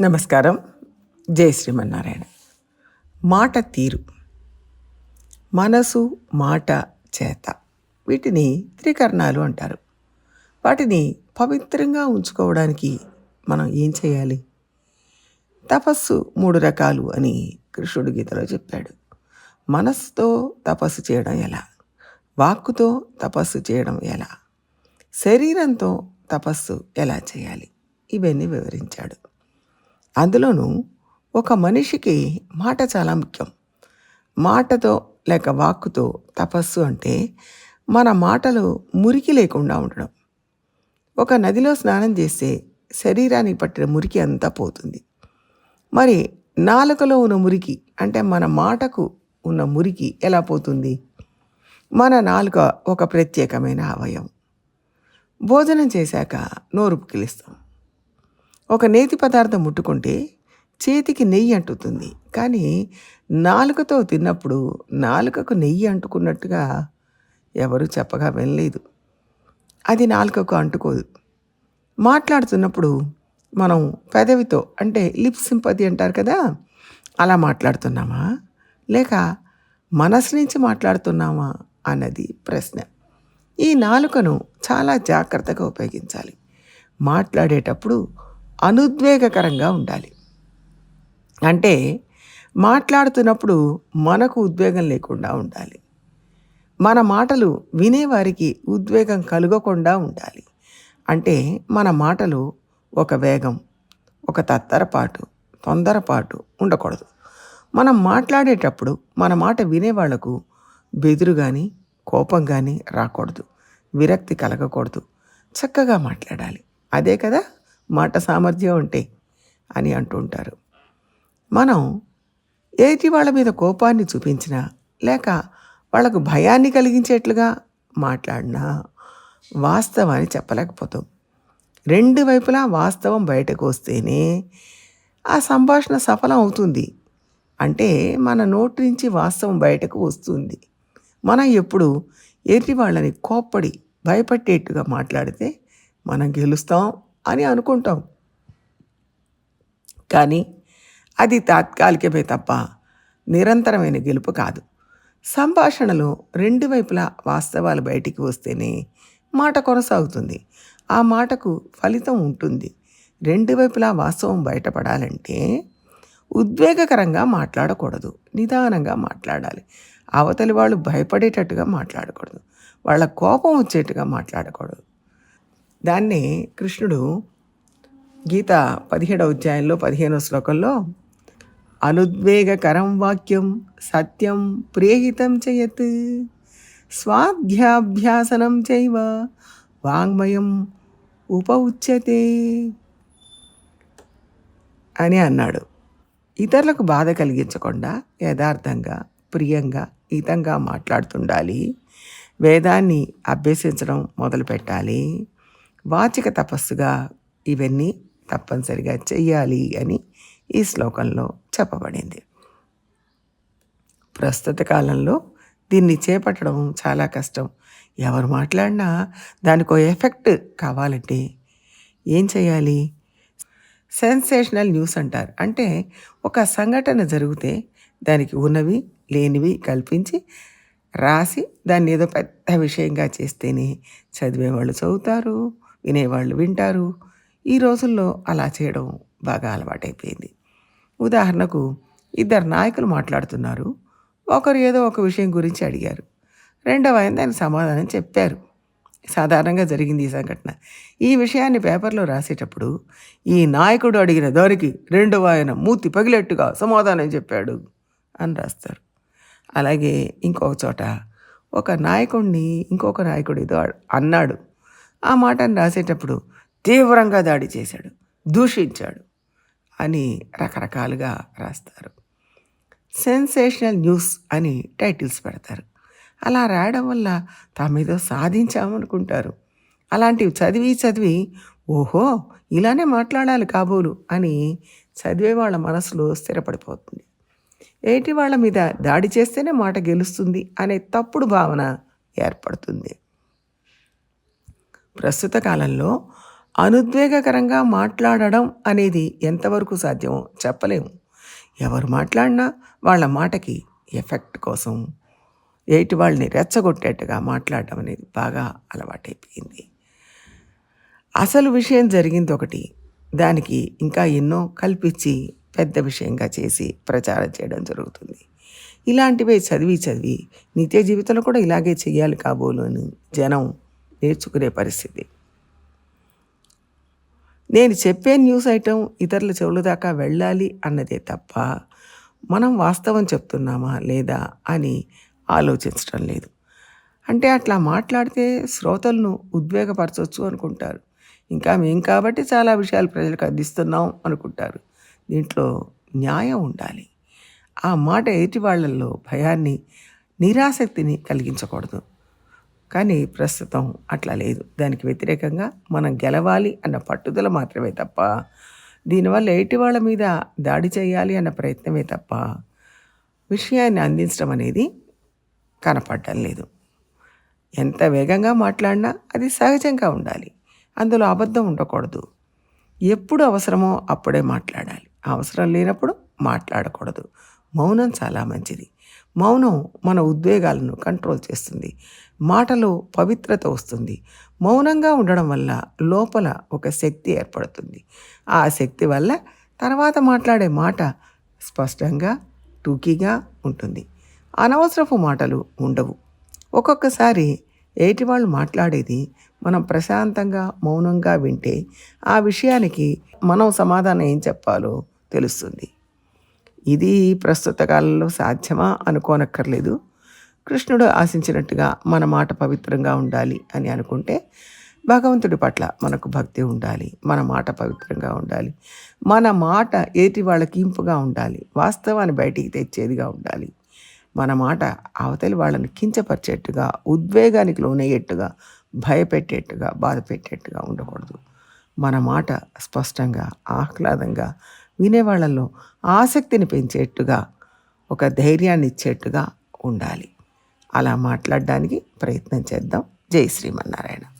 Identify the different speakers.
Speaker 1: నమస్కారం. జై శ్రీమన్నారాయణ. మాట తీరు. మనసు మాట చేత. వీటిని త్రికరణాలు అంటారు. వాటిని పవిత్రంగా ఉంచుకోవడానికి మనం ఏం చేయాలి? తపస్సు మూడు రకాలు అని కృష్ణుడు గీతలో చెప్పాడు. మనస్సుతో తపస్సు చేయడం ఎలా? వాక్కుతో తపస్సు చేయడం ఎలా? శరీరంతో తపస్సు ఎలా చేయాలి? ఇవన్నీ వివరించాడు. అందులోనూ ఒక మనిషికి మాట చాలా ముఖ్యం. మాటతో లేక వాక్కుతో తపస్సు అంటే మన మాటలు మురికి లేకుండా ఉండడం. ఒక నదిలో స్నానం చేస్తే శరీరానికి పట్టిన మురికి అంతా పోతుంది. మరి నాలుకలో ఉన్న మురికి అంటే మన మాటకు ఉన్న మురికి ఎలా పోతుంది? మన నాలుక ఒక ప్రత్యేకమైన అవయవం. భోజనం చేశాక నోరు పుకిలిస్తాం ఒక నేతి పదార్థం ముట్టుకుంటే చేతికి నెయ్యి అంటుతుంది. కానీ నాలుకతో తిన్నప్పుడు నాలుకకు నెయ్యి అంటుకున్నట్టుగా ఎవరు చెప్పగా వినలేదు. అది నాలుకకు అంటుకోదు. మాట్లాడుతున్నప్పుడు మనం పెదవితో అంటే లిప్ సింపతి అంటారు కదా అలా మాట్లాడుతున్నామా? లేక మనసు నుంచి మాట్లాడుతున్నామా అన్నది ప్రశ్న. ఈ నాలుకను చాలా జాగ్రత్తగా ఉపయోగించాలి. మాట్లాడేటప్పుడు అనుద్వేగకరంగా ఉండాలి. అంటే మాట్లాడుతున్నప్పుడు మనకు ఉద్వేగం లేకుండా ఉండాలి. మన మాటలు వినేవారికి ఉద్వేగం కలగకుండా ఉండాలి. అంటే మన మాటలు ఒక వేగం ఒక తత్తరపాటు తొందరపాటు ఉండకూడదు. మనం మాట్లాడేటప్పుడు మన మాట వినేవాళ్ళకు బెదురు కానీ కోపం కానీ రాకూడదు. విరక్తి కలగకూడదు. చక్కగా మాట్లాడాలి. అదే కదా? మాట సామర్థ్యం ఉంటే అని అంటుంటారు మనం ఏటి వాళ్ళ మీద కోపాన్ని చూపించినా లేక వాళ్ళకు భయాన్ని కలిగించేట్లుగా మాట్లాడినా వాస్తవాన్ని చెప్పలేకపోతాం. రెండు వైపులా వాస్తవం బయటకు వస్తేనే ఆ సంభాషణ సఫలం అవుతుంది. అంటే మన నోటి నుంచి వాస్తవం బయటకు వస్తుంది. మనం ఎప్పుడు ఎర్రి వాళ్ళని కోప్పడి భయపట్టేట్టుగా మాట్లాడితే మనం గెలుస్తాం అని అనుకుంటాం. కానీ అది తాత్కాలికమే తప్ప నిరంతరమైన గెలుపు కాదు. సంభాషణలో రెండు వైపులా వాస్తవాలు బయటికి వస్తేనే మాట కొనసాగుతుంది. ఆ మాటకు ఫలితం ఉంటుంది. రెండు వైపులా వాస్తవం బయటపడాలంటే ఉద్వేగకరంగా మాట్లాడకూడదు. నిదానంగా మాట్లాడాలి. అవతలి వాళ్ళు భయపడేటట్టుగా మాట్లాడకూడదు. వాళ్ళ కోపం వచ్చేట్టుగా మాట్లాడకూడదు. దాన్ని కృష్ణుడు గీత పదిహేడవ అధ్యాయంలో పదిహేనవ శ్లోకంలో అనుద్వేగకరం వాక్యం సత్యం ప్రేహితం చేయత్ స్వాధ్యాభ్యాసనం చైవ వాంగ్మయం ఉపఉచ్యతే అని అన్నాడు. ఇతరులకు బాధ కలిగించకుండా యథార్థంగా ప్రియంగా హితంగా మాట్లాడుతుండాలి. వేదాన్ని అభ్యసించడం మొదలుపెట్టాలి. వాచిక తపస్సుగా ఇవన్నీ తప్పనిసరిగా చెయ్యాలి అని ఈ శ్లోకంలో చెప్పబడింది. ప్రస్తుత కాలంలో దీన్ని చేపట్టడం చాలా కష్టం. ఎవరు మాట్లాడినా దానికో ఎఫెక్ట్ కావాలంటే ఏం చేయాలి సెన్సేషనల్ న్యూస్ అంటారు. అంటే ఒక సంఘటన జరిగితే దానికి ఉన్నవి లేనివి కల్పించి రాసి దాన్ని ఏదో పెద్ద విషయంగా చేస్తేనే చదివేవాళ్ళు చదువుతారు. వినేవాళ్ళు వింటారు. ఈ రోజుల్లో అలా చేయడం బాగా అలవాటైపోయింది. ఉదాహరణకు ఇద్దరు నాయకులు మాట్లాడుతున్నారు. ఒకరు ఏదో ఒక విషయం గురించి అడిగారు. రెండవ ఆయన దానికి సమాధానం చెప్పారు. సాధారణంగా జరిగింది ఈ సంఘటన. ఈ విషయాన్ని పేపర్లో రాసేటప్పుడు ఈ నాయకుడు అడిగిన దానికి రెండవ ఆయన మూతి పగిలెట్టుగా సమాధానం చెప్పాడు అని రాస్తారు. అలాగే ఇంకొక చోట ఒక నాయకుడిని ఇంకొక నాయకుడు ఏదో అన్నాడు. ఆ మాటను రాసేటప్పుడు తీవ్రంగా దాడి చేశాడు. దూషించాడు అని రకరకాలుగా రాస్తారు. సెన్సేషనల్ న్యూస్ అని టైటిల్స్ పెడతారు. అలా రాయడం వల్ల తామేదో సాధించామనుకుంటారు. అలాంటివి చదివి చదివి ఓహో ఇలానే మాట్లాడాలి కాబోలు అని చదివే వాళ్ళ మనసులో స్థిరపడిపోతుంది. ఏటి వాళ్ళ మీద దాడి చేస్తేనే మాట గెలుస్తుంది అనే తప్పుడు భావన ఏర్పడుతుంది. ప్రస్తుత కాలంలో అనుద్వేగకరంగా మాట్లాడడం అనేది ఎంతవరకు సాధ్యమో చెప్పలేము. ఎవరు మాట్లాడినా వాళ్ళ మాటకి ఎఫెక్ట్ కోసం ఎయిటి వాళ్ళని రెచ్చగొట్టేట్టుగా మాట్లాడడం అనేది బాగా అలవాటైపోయింది. అసలు విషయం జరిగింది ఒకటి దానికి ఇంకా ఎన్నో కల్పించి పెద్ద విషయంగా చేసి ప్రచారం చేయడం జరుగుతుంది. ఇలాంటివే చదివి చదివి నిత్య జీవితంలో కూడా ఇలాగే చేయాలి కాబోలు అని జనం నేర్చుకునే పరిస్థితి. నేను చెప్పే న్యూస్ ఐటెం ఇతరుల చెవుల దాకా వెళ్ళాలి అన్నదే తప్ప మనం వాస్తవం చెప్తున్నామా లేదా అని ఆలోచించడం లేదు. అంటే అట్లా మాట్లాడితే శ్రోతలను ఉద్వేగపరచవచ్చు అనుకుంటారు. ఇంకా మేం కాబట్టి చాలా విషయాలు ప్రజలకు అందిస్తున్నాం అనుకుంటారు. దీంట్లో న్యాయం ఉండాలి. ఆ మాట ఎదుటి వాళ్ళల్లో భయాన్ని నిరాసక్తిని కలిగించకూడదు. కానీ ప్రస్తుతం అట్లా లేదు. దానికి వ్యతిరేకంగా మనం గెలవాలి అన్న పట్టుదల మాత్రమే తప్ప దీనివల్ల ఎయిటి వాళ్ళ మీద దాడి చేయాలి అన్న ప్రయత్నమే తప్ప విషయాన్ని అందించడం అనేది కనపడటం లేదు. ఎంత వేగంగా మాట్లాడినా అది సహజంగా ఉండాలి. అందులో అబద్ధం ఉండకూడదు. ఎప్పుడు అవసరమో అప్పుడే మాట్లాడాలి. అవసరం లేనప్పుడు మాట్లాడకూడదు. మౌనం చాలా మంచిది. మౌనం మన ఉద్వేగాలను కంట్రోల్ చేస్తుంది. మాటలో పవిత్రత వస్తుంది. మౌనంగా ఉండడం వల్ల లోపల ఒక శక్తి ఏర్పడుతుంది. ఆ శక్తి వల్ల తర్వాత మాట్లాడే మాట స్పష్టంగా టూకీగా ఉంటుంది. అనవసరపు మాటలు ఉండవు. ఒక్కొక్కసారి ఏటి వాళ్ళు మాట్లాడేది మనం ప్రశాంతంగా మౌనంగా వింటే ఆ విషయానికి మనం సమాధానం ఏం చెప్పాలో తెలుస్తుంది. ఇది ప్రస్తుత కాలంలో సాధ్యమా అనుకోనక్కర్లేదు. కృష్ణుడు ఆశించినట్టుగా మన మాట పవిత్రంగా ఉండాలి అని అనుకుంటే భగవంతుడి పట్ల మనకు భక్తి ఉండాలి. మన మాట పవిత్రంగా ఉండాలి. మన మాట ఏటి వాళ్ళకి ఇంపుగా ఉండాలి. వాస్తవాన్ని బయటికి తెచ్చేదిగా ఉండాలి. మన మాట అవతలి వాళ్ళని కించపరిచేట్టుగా ఉద్వేగానికి లోనయ్యేట్టుగా భయపెట్టేట్టుగా బాధ పెట్టేట్టుగా ఉండకూడదు. మన మాట స్పష్టంగా ఆహ్లాదంగా వినేవాళ్ళల్లో ఆసక్తిని పెంచేట్టుగా ఒక ధైర్యాన్ని ఇచ్చేట్టుగా ఉండాలి. అలా మాట్లాడడానికి ప్రయత్నం చేద్దాం. జై శ్రీమన్నారాయణ.